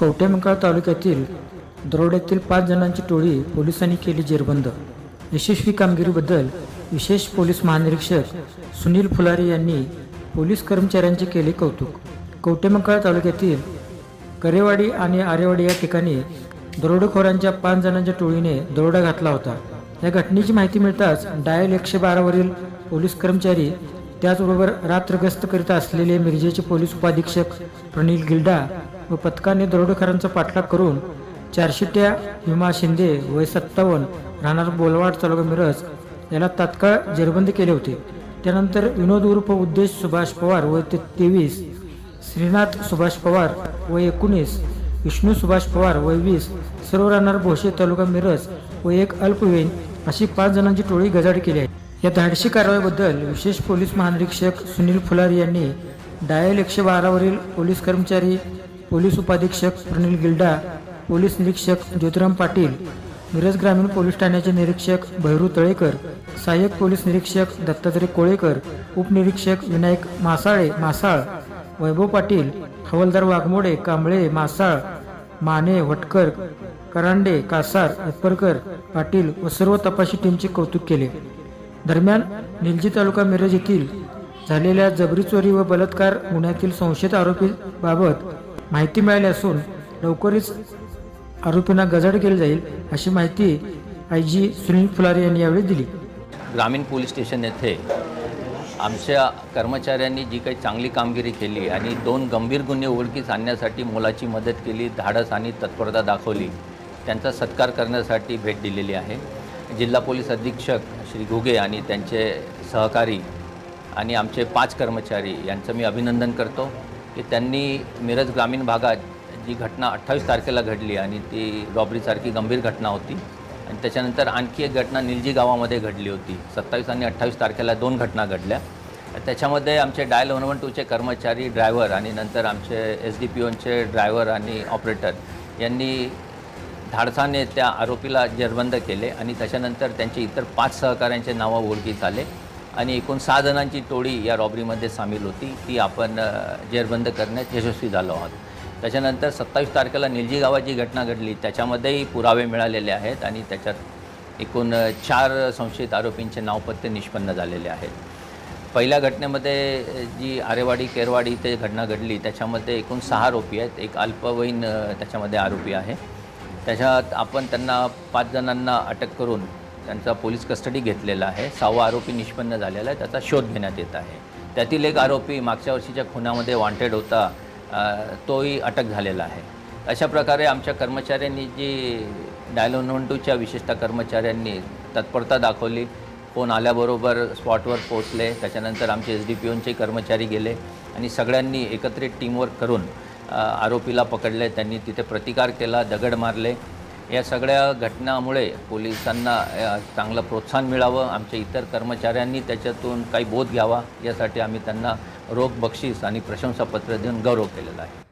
कवटेमंकाळ तालुक्यातील दरोड्यातील पाच जणांची टोळी पोलिसांनी केली जेरबंद. यशस्वी कामगिरीबद्दल विशेष पोलीस महानिरीक्षक सुनील फुलारी यांनी पोलीस कर्मचाऱ्यांचे केले कौतुक. कवटेमंकाळ तालुक्यातील करेवाडी आणि आरेवाडी या ठिकाणी दरोडेखोरांच्या पाच जणांच्या टोळीने दरोडा घातला होता. या घटनेची माहिती मिळताच डायल एकशे बारावरील पोलीस कर्मचारी त्याचबरोबर रात्रग्रस्त करीत असलेले मिरजेचे पोलीस उपाधीक्षक प्रनिल गिल्डा व पथकाने दरोडेखोरांचा पाठलाग करून चारशेट्या हिमा शिंदे वय सत्तावन्न राहणार बोलवाड तालुका मिरज याला तात्काळ जेरबंद केले होते. त्यानंतर विनोद उर्फ उद्देश सुभाष पवार वय ते तेवीस श्रीनाथ सुभाष पवार व एकोणीस विष्णू सुभाष पवार वय वीस सर्व राहणार भोसे तालुका मिरज व एक अल्पवयीन अशी पाच जणांची टोळी गजाड केली आहे. या धाडशी कारवाईबद्दल विशेष पोलीस महानिरीक्षक सुनील फुलारी यांनी डायल एकशे बारावरील पोलीस कर्मचारी पोलीस उपाधीक्षक प्रणील गिल्डा पोलीस निरीक्षक ज्योतिराम पाटील मिरज ग्रामीण पोलीस ठाण्याचे निरीक्षक भैरू तळेकर सहाय्यक पोलीस निरीक्षक दत्तात्रय कोळेकर उपनिरीक्षक विनायक मासाळे मासाळ वैभव पाटील हवलदार वाघमोडे कांबळे मासाळ माने वटकर करांडे कासार एप्परकर पाटील व सर्व तपासी टीमचे कौतुक केले. दरम्यान निलजी तालुका मिरज येथील झालेल्या जबरी चोरी व बलात्कार गुन्ह्यातील संशयित आरोपीबाबत माहिती मिळाली असून लवकरच आरोपींना गजाड केली जाईल अशी माहिती आय जी सुनील फुलारे यांनी यावेळी दिली. ग्रामीण पोलीस स्टेशन येथे आमच्या कर्मचाऱ्यांनी जी काही चांगली कामगिरी केली आणि दोन गंभीर गुन्हे उघडकीस आणण्यासाठी मोलाची मदत केली धाडस आणि तत्परता दाखवली त्यांचा सत्कार करण्यासाठी भेट दिलेली आहे. जिल्हा पोलीस अधीक्षक श्री घुगे आणि त्यांचे सहकारी आणि आमचे पाच कर्मचारी यांचं मी अभिनंदन करतो की त्यांनी मिरज ग्रामीण भागात जी घटना अठ्ठावीस तारखेला घडली आणि ती रॉबरीसारखी गंभीर घटना होती आणि त्याच्यानंतर आणखी एक घटना निलजी गावामध्ये घडली होती. सत्तावीस आणि अठ्ठावीस तारखेला दोन घटना घडल्या. त्याच्यामध्ये आमचे डायल वन वन टूचे कर्मचारी ड्रायव्हर आणि नंतर आमचे एस डी पी ओनचे ड्रायव्हर आणि ऑपरेटर यांनी धाडसाने त्या आरोपीला जेरबंद केले आणि त्याच्यानंतर त्यांचे इतर पाच सहकाऱ्यांचे नावं ओळखीत आले आणि एकूण सहा जणांची टोळी या रॉबरीमध्ये सामील होती. ती आपण जेरबंद करण्यात यशस्वी झालो आहोत. त्याच्यानंतर सत्तावीस तारखेला निलजी गावात जी घटना घडली त्याच्यामध्येही पुरावे मिळालेले आहेत आणि त्याच्यात एकूण चार संशयित आरोपींचे नावपत्ते निष्पन्न झालेले आहेत. पहिल्या घटनेमध्ये जी आरेवाडी केरवाडी ते घटना घडली त्याच्यामध्ये एकूण सहा आरोपी आहेत. एक अल्पवयीन त्याच्यामध्ये आरोपी आहे. त्याच्यात आपण त्यांना पाच जणांना अटक करून त्यांचा पोलीस कस्टडी घेतलेला आहे. सहावा आरोपी निष्पन्न झालेला आहे. त्याचा शोध घेण्यात येत आहे. त्यातील एक आरोपी मागच्या वर्षीच्या खुनामध्ये वॉन्टेड होता. तोही अटक झालेला आहे. अशा प्रकारे आमच्या कर्मचाऱ्यांनी जी डायल वन टूच्या विशेषतः कर्मचाऱ्यांनी तत्परता दाखवली. फोन आल्याबरोबर स्पॉटवर पोहोचले. त्याच्यानंतर आमचे एस डी पी ओनचे कर्मचारी गेले. आणि सगळ्यांनी एकत्रित टीमवर्क करून आरोपीला पकडले त्यांनी तिथे प्रतिकार केला दगड मारले. या सगळ्या घटनामुळे पोलिसांना चांगलं प्रोत्साहन मिळावं आमच्या इतर कर्मचाऱ्यांनी त्याच्यातून काही बोध घ्यावा यासाठी आम्ही त्यांना रोख बक्षीस आणि प्रशंसापत्र देऊन गौरव केलेला आहे.